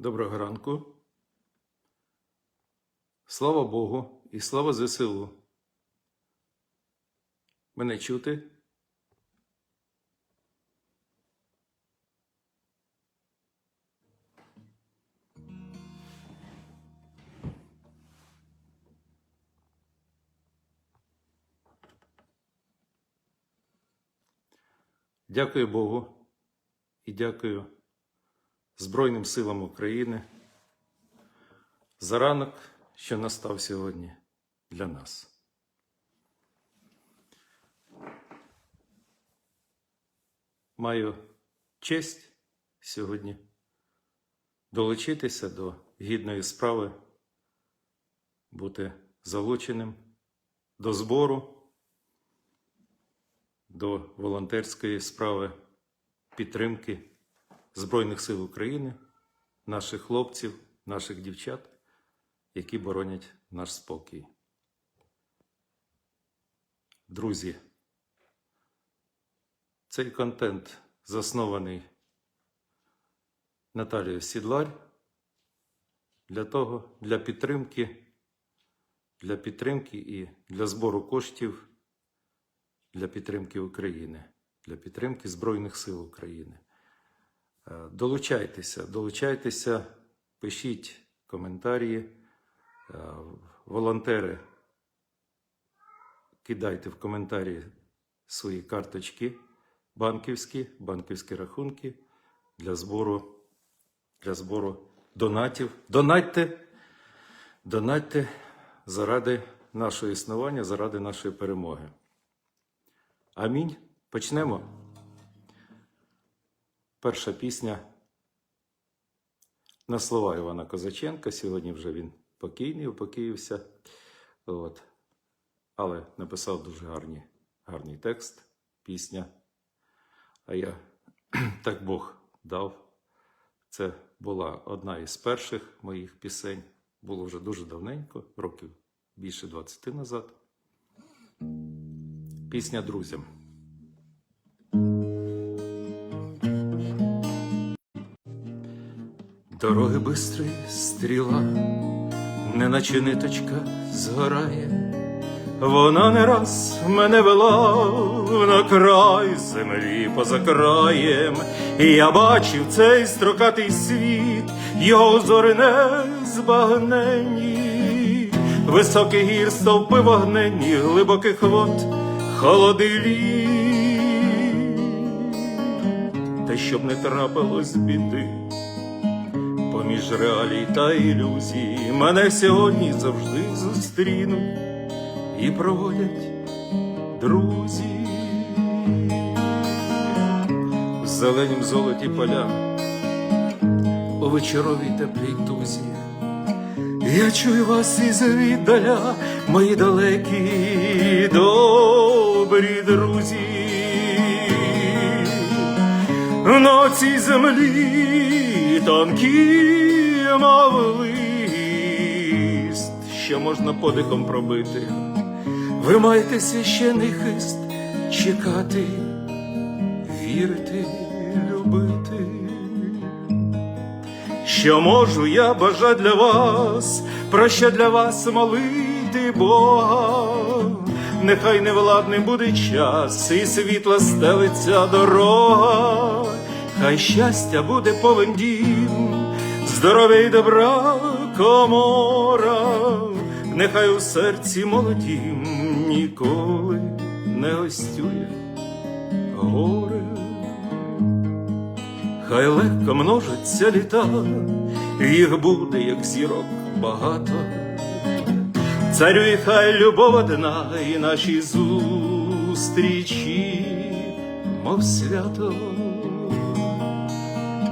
Доброго ранку. Слава Богу і слава ЗСУ. Мене чути? Дякую Богу і дякую Збройним силам України за ранок, що настав сьогодні для нас. Маю честь сьогодні долучитися до гідної справи, бути залученим до збору, до волонтерської справи підтримки Збройних сил України, наших хлопців, наших дівчат, які боронять наш спокій. Друзі, цей контент заснований Наталією Сідлар для того, для підтримки, для підтримки і для збору коштів для підтримки України, для підтримки Збройних сил України. Е, Долучайтеся, долучайтеся, пишіть коментарі, Е, волонтери, кидайте в коментарі свої карточки банківські, банківські рахунки для збору, для збору донатів. Донатьте, донатьте заради нашого існування, заради нашої перемоги. Амінь. Почнемо. Перша пісня на слова Івана Козаченка. Сьогодні вже він покійний, упокоївся. От. Але написав дуже гарні, гарний текст, пісня. А я так Бог дав. Це була одна із перших моїх пісень. Було вже дуже давненько, років більше 20 назад. Пісня друзям. Дороги бистрий стріла, неначе ниточка згорає, вона не раз мене вела на край землі поза краєм, і я бачив цей строкатий світ, його зори не збагнені, високий гір стовпи вогненні, глибоких вод холодилі. Та щоб не трапилось біди поміж реалій та ілюзій мене сьогодні завжди зустрінуть і проводять друзі в зеленім золоті поля у вечоровій теплій тузі. Я чую вас із віддаля, мої далекі добрі друзі. На цій землі тонкі, мов лист, що можна подихом пробити. Ви маєте священий хист чекати, вірити, любити. Що можу я бажати для вас, про що для вас молити Бога, нехай невладний буде час, і світла стелиться дорога, хай щастя буде повен дім, здоров'я й добра комора, нехай у серці молодім ніколи не гостює горе. Хай легко множаться літа, їх буде, як зірок багато. Царює хай любов одна і наші зустрічі, мов свято,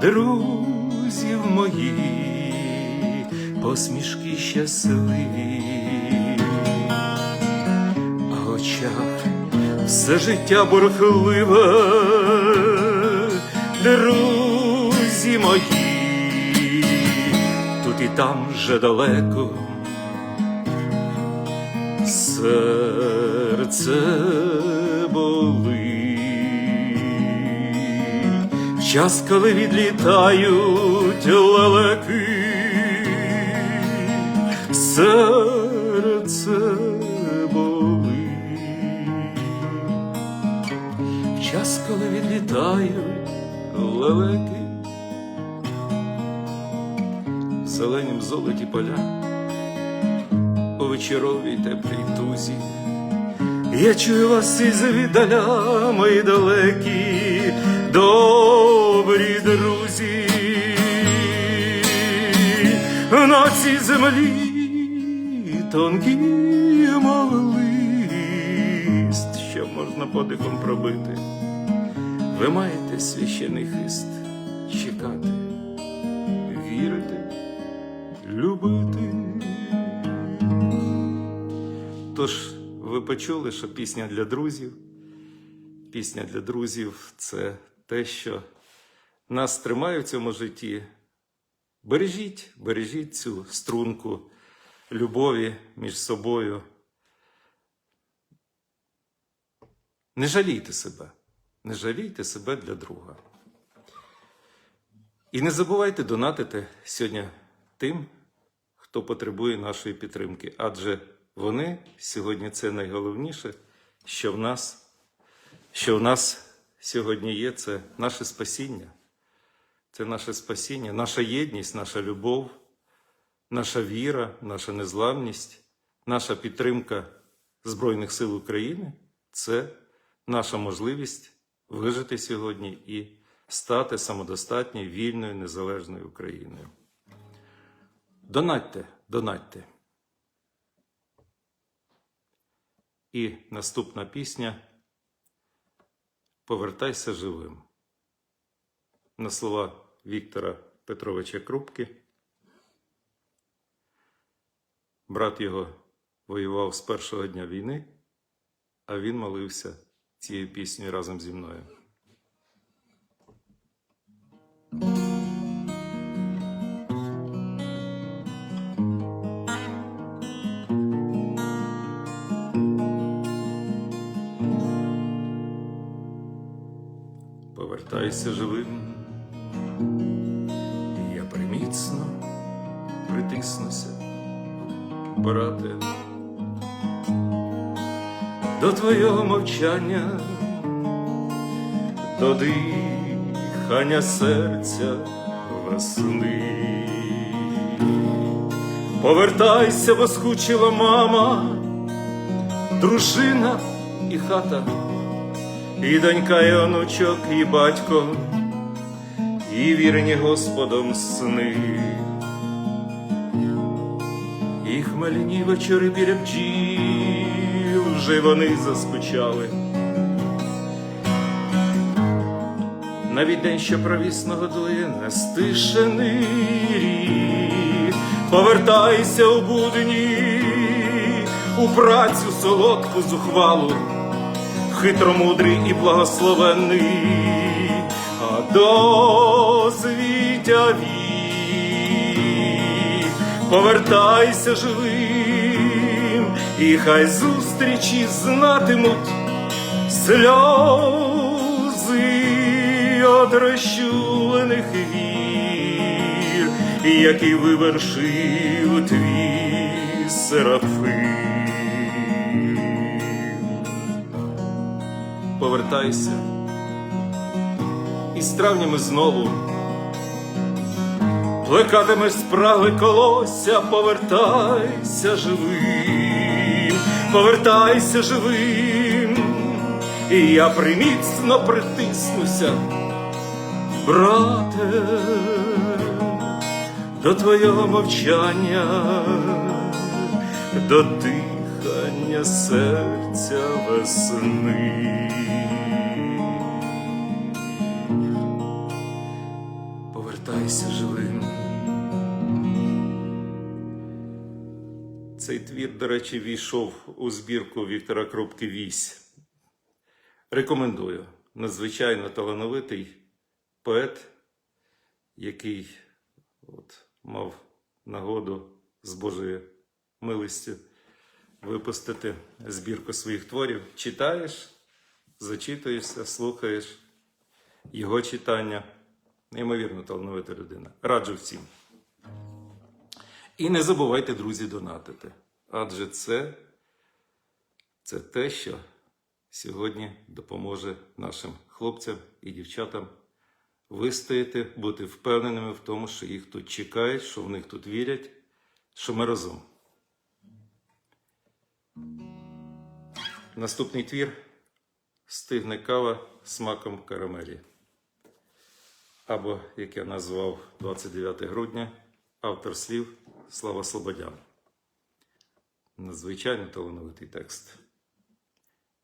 друзів мої, посмішки щасливі, а очах все життя бурхливе, друзі мої, тут і там вже далеко, серце болить. Час, коли відлітають лелеки, серце болить. Час, коли відлітають лелеки, в зеленім золоті поля, у вечоровій теплій тузі. Я чую вас із віддаля, мої далекі, добрі друзі. На цій землі тонкі мов лист, що можна подихом пробити. Ви маєте священий хист чекати, вірити, любити. Тож ви почули, що пісня для друзів. Пісня для друзів це те, що нас тримає в цьому житті. Бережіть, бережіть цю струнку любові між собою. Не жалійте себе, не жалійте себе для друга. І не забувайте донатити сьогодні тим, хто потребує нашої підтримки, адже вони сьогодні це найголовніше, що в нас, що в нас сьогодні є, це наше спасіння. Це наше спасіння, наша єдність, наша любов, наша віра, наша незламність, наша підтримка Збройних сил України це наша можливість вижити сьогодні і стати самодостатньою, вільною, незалежною Україною. Донатьте, донатьте. І наступна пісня Повертайся живим. На слова Віктора Петровича Крупки. Брат його воював з першого дня війни, а він молився цією піснею разом зі мною. Повертайся живим, притиснуся, брате, до твого мовчання, до дихання серця весни. Повертайся, бо скучила мама, дружина і хата. І донька, і онучок, і батько, і вірні Господом сни, і хмельні вечори біля бджіл, вже вони заскучали. Навіть день, що провісно годує, нестишений рік, повертайся у будні, у працю солодку зухвалу хитромудрий і благословений, а до світя вік, повертайся живим, і хай зустрічі знатимуть сльози од розчулених вір, який вивершив твій серафим. повертайся. І з травнями знову плекатимеш спраги колося, повертайся живим, повертайся живим, і я приміцно притиснуся, брате, до твого мовчання, до дихання серця весни. Повертайся живим. Цей твір, до речі, війшов у збірку Віктора Крупки Вісь. Рекомендую. Надзвичайно талановитий поет, який от, мав нагоду з Божою милостю випустити збірку своїх творів. Читаєш, зачитуєшся, слухаєш його читання. Неймовірно талановита людина. Раджу всім. І не забувайте, друзі, донатити. Адже це, це те, що сьогодні допоможе нашим хлопцям і дівчатам вистояти, бути впевненими в тому, що їх тут чекають, що в них тут вірять, що ми разом. Наступний твір стигне кава смаком карамелі. Або, як я назвав 29 грудня, автор слів Слава Слободян. Надзвичайно талановитий текст.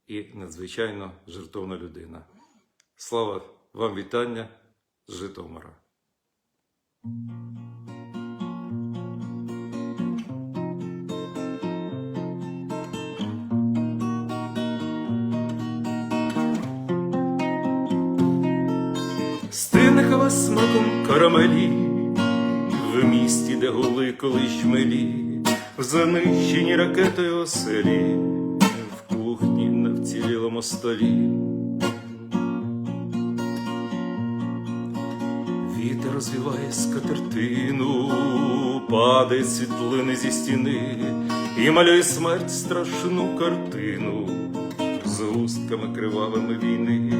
І надзвичайно жертовна людина. Слава вам вітання з Житомира. Стине смаком карамелі, в місті, де гули колись милі, в занищеній ракетою оселі, в кухні на вцілілому столі. Вітер розвіває скатертину, падає світлини зі стіни і малює смерть страшну картину з густками кривавими війни.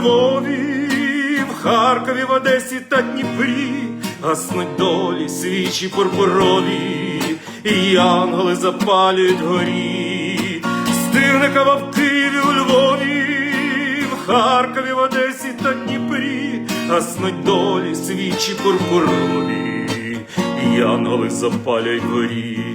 Львові, в Харкові, в Одесі та Дніпрі, гаснуть долі свічі пурпурові, і янголи запалюють горі. Стине в Києві, у Львові, в Харкові, в Одесі та Дніпрі, гаснуть долі свічі пурпурові, і янголи запалюють горі.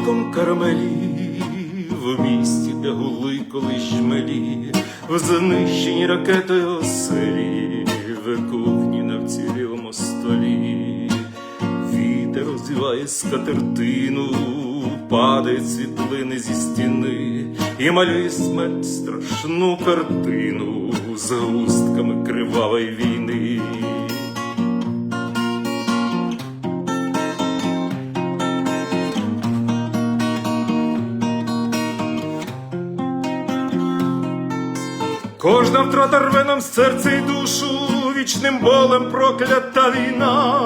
Стине смаком карамелі, в місті, де гули колись жмелі, в знищеній ракетою оселі, в кухні на вцілілому столі. Вітер розвіває скатертину, падає світлини зі стіни і малює смерть страшну картину з густками кривавої війни. Кожна втрата рве нам серце й душу, вічним болем проклята війна,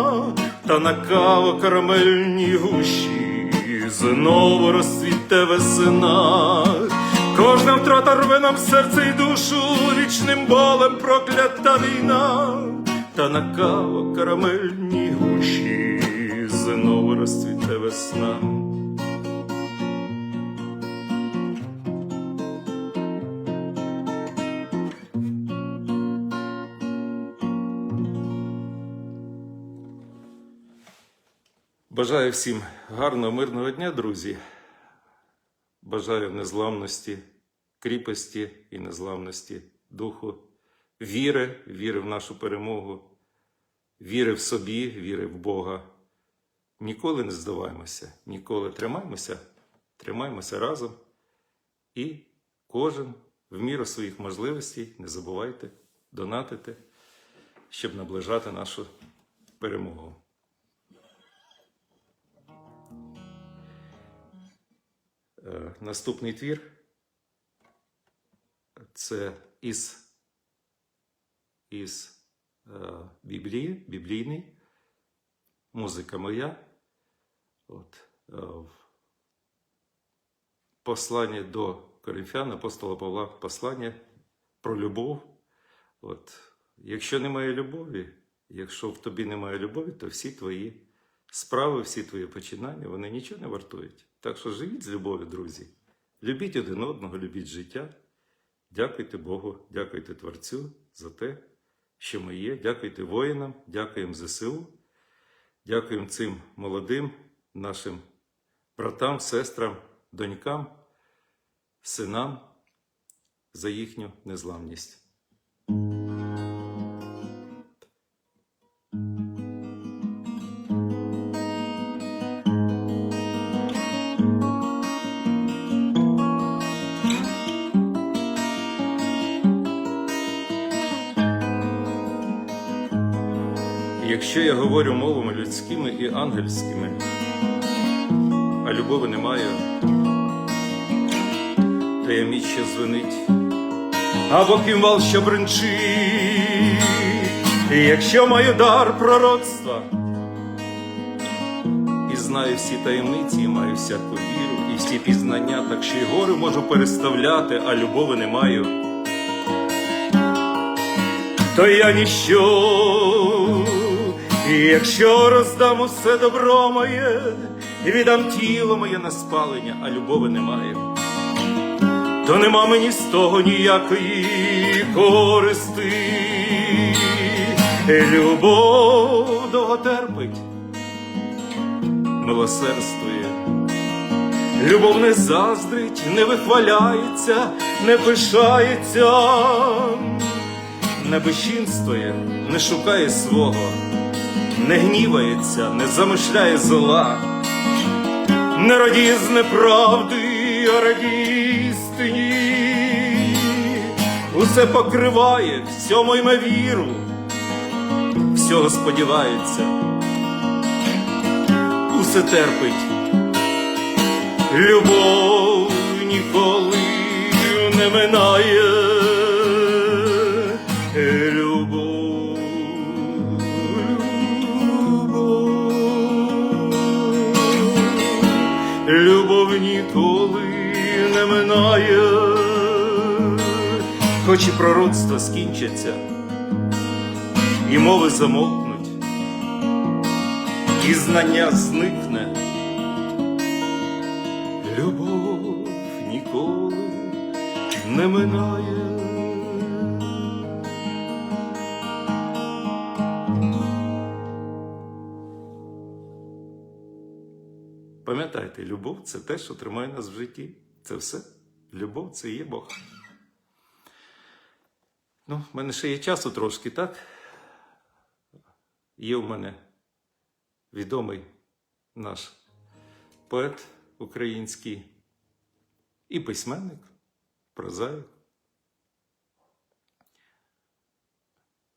та на каво карамельні гущі знову розцвіте весна. Кожна втрата рве нам серце й душу, вічним болем проклята війна, та на каво карамельні гущі знову розцвіте весна. Бажаю всім гарного, мирного дня, друзі. Бажаю незламності, кріпості і незламності духу, віри, віри в нашу перемогу, віри в собі, віри в Бога. Ніколи не здаваймося, ніколи тримаймося, тримаймося разом. І кожен в міру своїх можливостей не забувайте донатити, щоб наближати нашу перемогу. Наступний твір це із, із е, Біблії, біблійний, музика моя. От, е, послання до Коринфян, апостола Павла, послання про любов. От, якщо немає любові, якщо в тобі немає любові, то всі твої справи, всі твої починання, вони нічого не вартують. Так що живіть з любов'ю, друзі. Любіть один одного, любіть життя. Дякуйте Богу, дякуйте Творцю за те, що ми є. Дякуйте воїнам, дякуємо ЗСУ, дякуємо цим молодим нашим братам, сестрам, донькам, синам за їхню незламність. Якщо я говорю мовами людськими і ангельськими, а любові немає, то я міч що звенить, або кімвал, що бренчить, і якщо маю дар пророцтва, і знаю всі таємниці, і маю всяку віру, і всі пізнання, так що й гори можу переставляти, а любові не маю то я ніщо, і якщо роздам усе добро моє, і віддам тіло моє на спалення, а любові немає, то нема мені з того ніякої користи. Любов довго терпить, милосердствує. Любов не заздрить, не вихваляється, не пишається не безчинствує, не шукає свого, не гнівається, не замишляє зла, не радіє з неправди, а радіє усе покриває, всьому йме віру, всього сподівається, усе терпить, любов ніколи не минає. Не хоч і пророцтва скінчаться, і мови замовкнуть, і знання зникне. Любов ніколи не минає. Пам'ятайте, любов це те, що тримає нас в житті. Це все. Любов це є Бог. Ну, в мене ще є часу трошки, так? Є в мене відомий наш поет український і письменник, прозаїк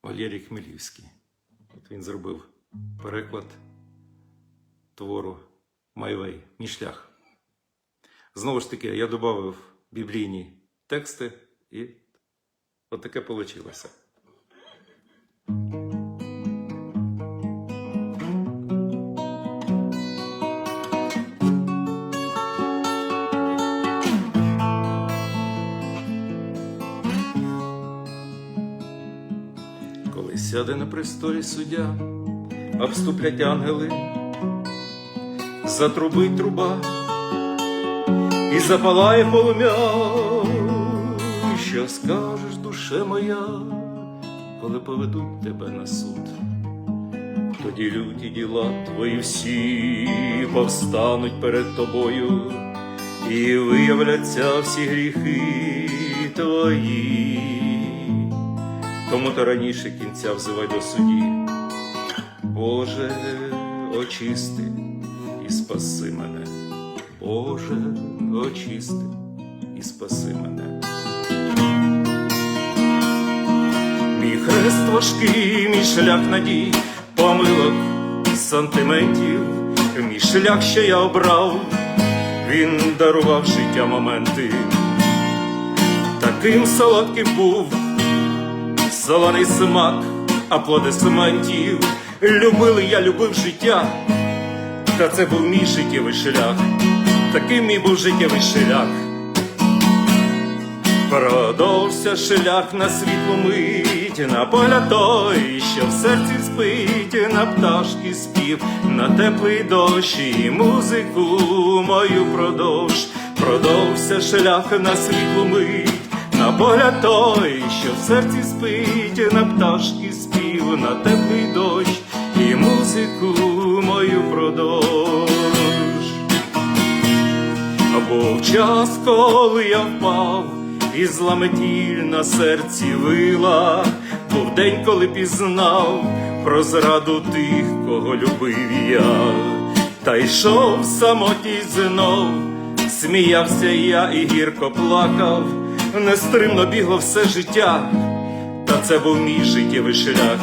Валерій Хмелівський. От він зробив переклад твору Майвей, мій шлях. Знову ж таки, я додав біблійні тексти, і от таке вийшло. Коли сяде на престолі суддя, обступлять ангели, затрубить труба і запалає полум'я. Що скажеш, душе моя, коли поведуть тебе на суд? Тоді люті діла твої всі повстануть перед тобою, і виявляться всі гріхи твої. Тому то раніше кінця взивай до судді. Боже, очисти і спаси мене. Боже, очисти і спаси мене. Мій хрест важкий, мій шлях надій, помилок сантиментів, мій шлях, що я обрав, він дарував життя моменти. Таким солодким був солоний смак аплодисментів. Любили, я любив життя, та це був мій життєвий шлях, таким мій був життєвий шлях. Продовжся шлях на світлу мить, на поля той, що в серці спить, на пташки спів, на теплий дощ і музику мою продовж, продовжся шлях на світлу мить, на поля той, що в серці спить, на пташки спів, на теплий дощ і музику мою продовж. Був час, коли я впав, і зламетіль на серці вила, був день, коли пізнав про зраду тих, кого любив я, та йшов самотній знов, сміявся я і гірко плакав, нестримно бігло все життя, та це був мій життєвий шлях,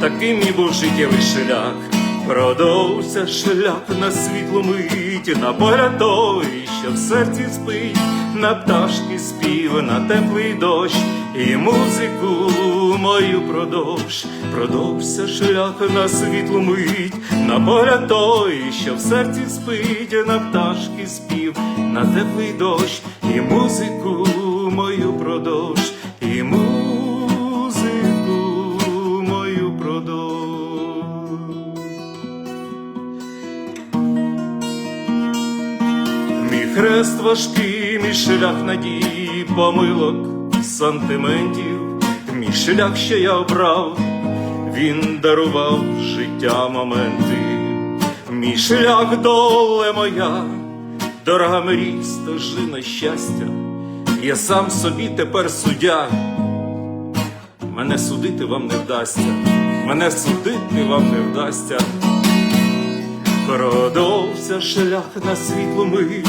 таким і був життєвий шлях. Продовжся шлях на світлу мить, на поля той, що в серці спить, на пташки спів, на теплий дощ і музику мою продовж, продовжся шлях на світлу мить, на поля той, що в серці спить, на пташки спів, на теплий дощ і музику мою продовж, і музику хрест важкий, мій шлях надії, помилок, сантиментів, мій шлях, що я обрав, він дарував життя моменти, мій шлях доле моя, дорога мрій, стежина щастя, я сам собі тепер суддя. Мене судити вам не вдасться, мене судити вам не вдасться. Продовся шлях на світлу мить,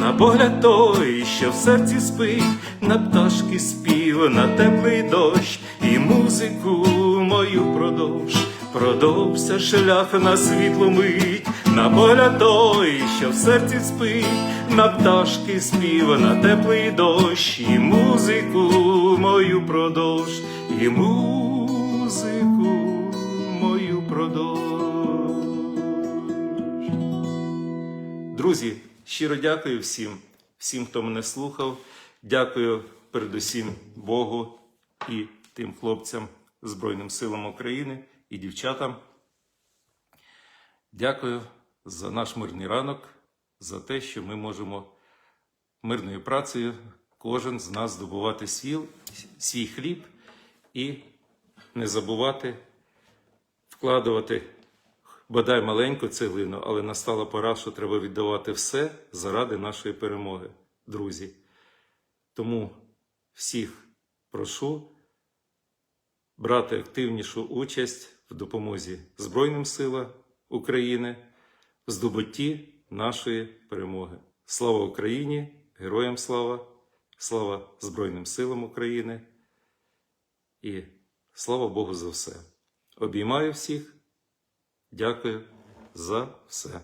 на погляд той, що в серці спить, на пташки спів, на теплий дощ і музику мою продовж. Продовся шлях на світлу мить, на погляд той, що в серці спить, на пташки спів, на теплий дощ і музику мою продовж, і музику мою продовж. Друзі, щиро дякую всім, всім, хто мене слухав. Дякую передусім Богу і тим хлопцям Збройним силам України і дівчатам. Дякую за наш мирний ранок, за те, що ми можемо мирною працею кожен з нас здобувати свій, свій хліб і не забувати вкладувати бодай маленьку цеглину, але настала пора, що треба віддавати все заради нашої перемоги, друзі. Тому всіх прошу брати активнішу участь в допомозі Збройним силам України в здобутті нашої перемоги. Слава Україні! Героям слава! Слава Збройним силам України! І слава Богу за все! Обіймаю всіх! Дякую за все.